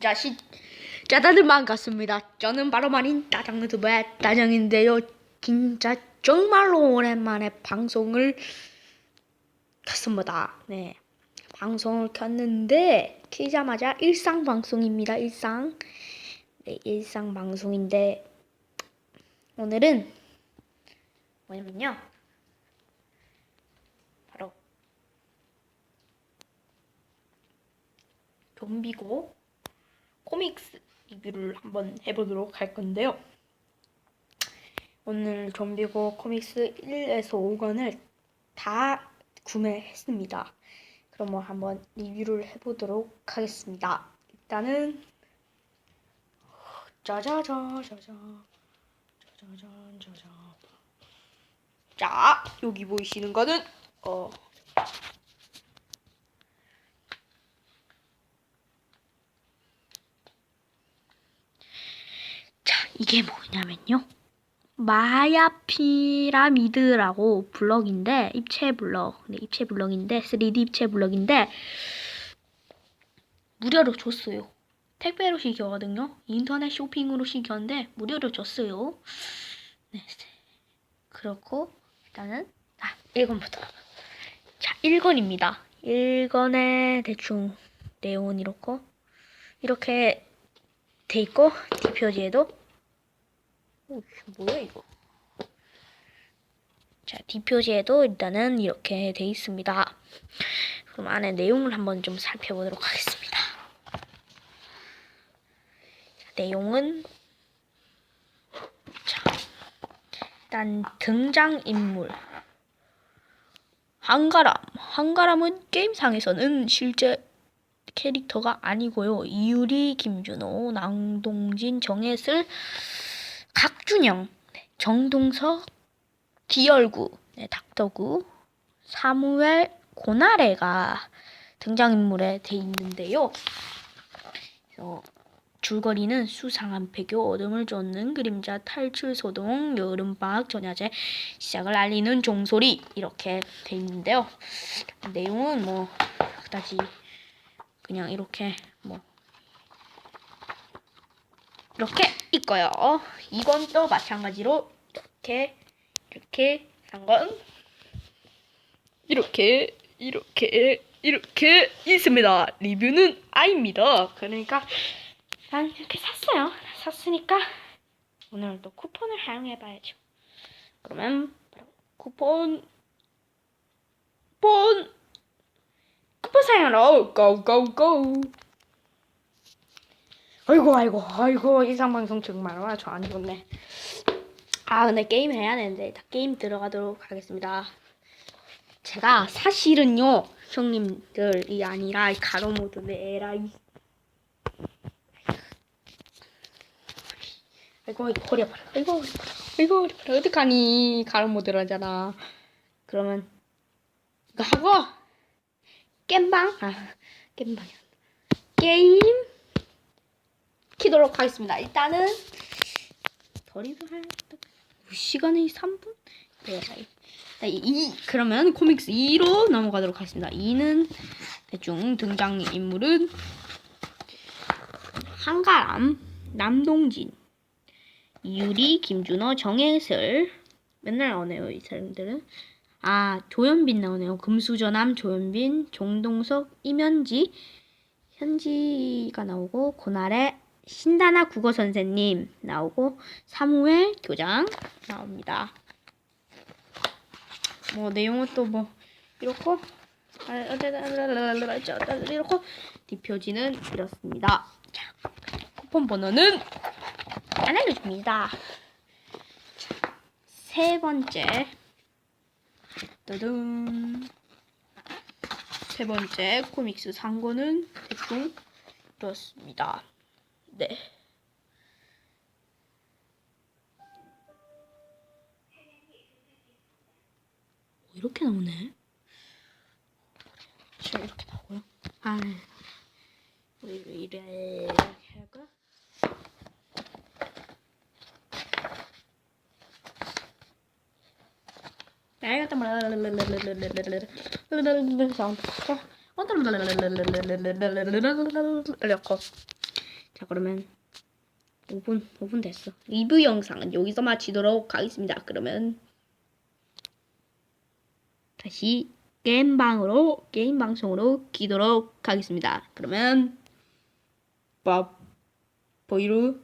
자식 짜다들 반갑습니다. 저는 바로 말인 따장 유튜브의 따장인데요. 진짜 정말로 오랜만에 방송을 켰습니다. 네. 방송을 켰는데 키자마자 일상 방송입니다. 일상. 네, 일상 방송인데 오늘은 뭐냐면요. 바로 좀비고 코믹스 리뷰를 한번 해보도록 할 건데요. 오늘 좀비고 코믹스 1에서 5권을 다 구매했습니다. 그럼 뭐 한번 리뷰를 해보도록 하겠습니다. 일단은 짜자자 자자 짜자잔 짜자 자 여기 보이시는 거는 어 이게 뭐냐면요. 마야 피라미드라고 블럭인데 입체 블럭, 네, 입체 블럭인데 3D 입체 블럭인데 무료로 줬어요. 택배로 시켰거든요. 인터넷 쇼핑으로 시켰는데 무료로 줬어요. 네, 그렇고 일단은 아 1권부터 자 1권입니다. 1권에 대충 내용은 이렇고 이렇게 돼 있고 뒷표지에도 오 뭐야 이거? 자 뒷표지에도 일단은 이렇게 돼 있습니다. 그럼 안에 내용을 한번 좀 살펴보도록 하겠습니다. 자, 내용은 자 일단 등장인물. 한가람. 한가람은 게임상에서는 실제 캐릭터가 아니고요. 이유리, 김준호, 낭동진, 정혜슬, 각준영, 네, 정동석, 기열구, 네, 닥터구, 사무엘, 고나래가 등장인물에 돼 있는데요. 그래서 줄거리는 수상한 폐교, 어둠을 쫓는 그림자, 탈출 소동, 여름방학 전야제, 시작을 알리는 종소리 이렇게 돼 있는데요. 내용은 뭐 그다지 그냥 이렇게 뭐 이렇게 있고요. 이건 또 마찬가지로 이렇게 이렇게 한 건 이렇게 이렇게 이렇게 있습니다. 리뷰는 아입니다. 그러니까 난 이렇게 샀어요. 샀으니까 오늘 또 쿠폰을 사용해봐야죠. 그러면 쿠폰 쿠폰 쿠폰 사용하러 고고고 아이고 아이고 아이고 일상방송 정말. 아주 안 좋네. 아 근데 게임 해야 되는데 다 게임 들어가도록 하겠습니다. 제가 사실은요 형님들이 아니라 가로모드네 에라이. 아이고 아이고 허리 아파라. 아이고 허리 아파라. 아이고 허리 아파라. 어떡하니? 가로모드라잖아. 그러면 이거 하고 겜방? 아 겜방이 게임 키도록 하겠습니다. 일단은 더리도 할 시간이 3분? 네, 이 그러면 코믹스 2로 넘어가도록 하겠습니다. 2는 대충 등장 인물은 한가람, 남동진, 이유리, 김준호, 정혜슬 맨날 나오네요 이 사람들은 아 조현빈 나오네요 금수저남 조현빈 종동석 이면지 현지가 나오고 고날의 신다나 국어 선생님 나오고 사무엘 교장 나옵니다. 뭐 내용은 또 뭐 이렇고 이렇고 뒷표지는 이렇습니다. 자, 쿠폰 번호는 안 알려줍니다. 자, 세 번째 따든 세 번째 코믹스 상고는 대충 이렇습니다. 네. 오, 이렇게 나오네. 지금 이렇게 나오고요. 아, 이래 이렇게 할까? 사운드. 이렇게 자 그러면 5분 5분 됐어. 리뷰 영상은 여기서 마치도록 하겠습니다. 그러면 다시 게임 방으로 게임 방송으로 키도록 하겠습니다. 그러면 밥 보이루